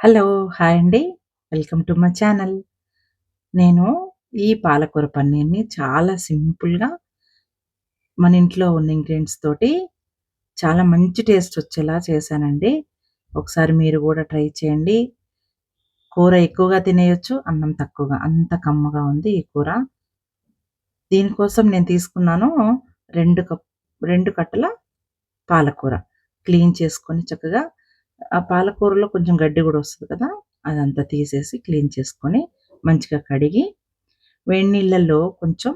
Hello! Hi అండి. Welcome to my channel. నేను ఈ పాలకూర పన్నీర్‌ని చాలా సింపుల్‌గా మన ఇంట్లో ఉన్న ఇంగ్రీడియంట్స్ తోటి చాలా మంచి టేస్ట్ వచ్చేలా చేశానండి. ఒకసారి మీరు కూడా ట్రై చేయండి. కూర ఎక్కువగా తినేయొచ్చు, అన్నం తక్కువగా. అంత కమ్మగా ఉంది ఈ కూర. దీనికోసం నేను తీసుకున్నాను రెండు కప్ రెండు కట్టల పాలకూర. క్లీన్ చేసుకొని చక్కగా ఆ పాలకూరలో కొంచెం గడ్డి కూడా వస్తుంది కదా! అదంతా తీసేసి క్లీన్ చేసుకొని, మంచిగా కడిగి, వేడి నీళ్ళల్లో కొంచెం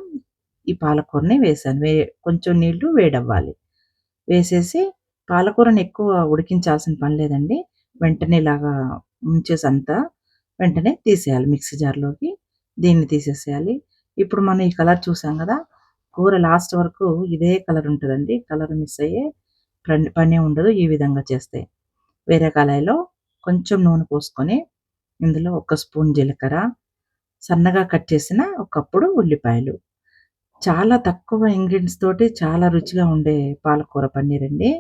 ఈ పాలకూరని వేసాను వే కొంచెం నీళ్ళు వేడవ్వాలి. వేసేసి పాలకూరని ఎక్కువ ఉడికించాల్సిన పని లేదండి. వెంటనే ఇలాగా ఉంచేసి అంతా వెంటనే తీసేయాలి మిక్సీ జార్‌లోకి. దీన్ని తీసేసేయాలి. ఇప్పుడు మనం ఈ కలర్ చూసాం కదా కూర లాస్ట్ వరకు ఇదే కలర్ ఉంటుందండి కలర్ మిస్ అయ్యే పని పనే ఉండదు ఈ విధంగా చేస్తే. వేరే కళాయిలో కొంచెం నూనె పోసుకొని, ఇందులో ఒక స్పూన్ జీలకర్ర, సన్నగా కట్ చేసిన ఒకప్పుడు ఉల్లిపాయలు. చాలా తక్కువ ఇంగ్రీడియంట్స్ తోటి చాలా రుచిగా ఉండే పాలకూర పన్నీర్ అండి.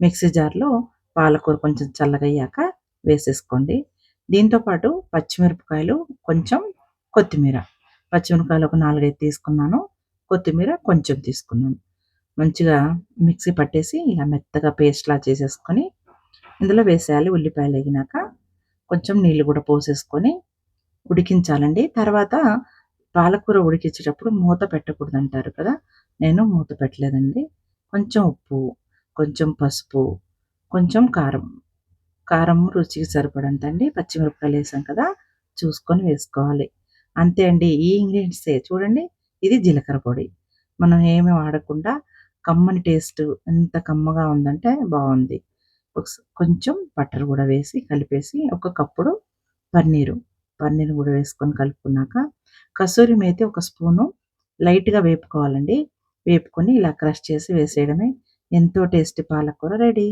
మిక్సీ జార్‌లో పాలకూర కొంచెం చల్లగయ్యాక వేసేసుకోండి. దీంతో పాటు పచ్చిమిరపకాయలు, కొంచెం కొత్తిమీర. పచ్చిమిరపకాయలు ఒక 4, 5 తీసుకున్నాను. కొత్తిమీర కొంచెం తీసుకున్నాను. మంచిగా మిక్సీ పట్టేసి ఇలా మెత్తగా పేస్ట్‌లా చేసేసుకొని ఇందులో వేసేయాలి ఉల్లిపాయలు వేగినాక కొంచెం నీళ్ళు కూడా పోసేసుకొని ఉడికించాలండి. తర్వాత పాలకూర ఉడికించేటప్పుడు మూత పెట్టకూడదు అంటారు కదా! నేను మూత పెట్టలేదండి. కొంచెం ఉప్పు, కొంచెం పసుపు, కొంచెం కారం. కారం రుచికి సరిపడంత అండి. పచ్చిమిరపకాయలు వేసాం కదా! చూసుకొని వేసుకోవాలి. అంతే అండి. ఈ ఇంగ్రీడియంట్సే చూడండి. ఇది జీలకర్ర పొడి. మనం ఏమి వాడకుండా కమ్మని టేస్ట్ ఎంత కమ్మగా ఉందంటే బాగుంది కొంచెం బటర్ కూడా వేసి కలిపేసి ఒక కప్పుడు పన్నీరు. పన్నీర్ కూడా వేసుకొని కలుపుకున్నాక కసూరి మేతి ఒక స్పూను లైట్‌గా వేపుకోవాలండి. వేపుకొని ఇలా క్రష్ చేసి వేసేయడమే. ఎంతో టేస్టీ పాలకూర రెడీ.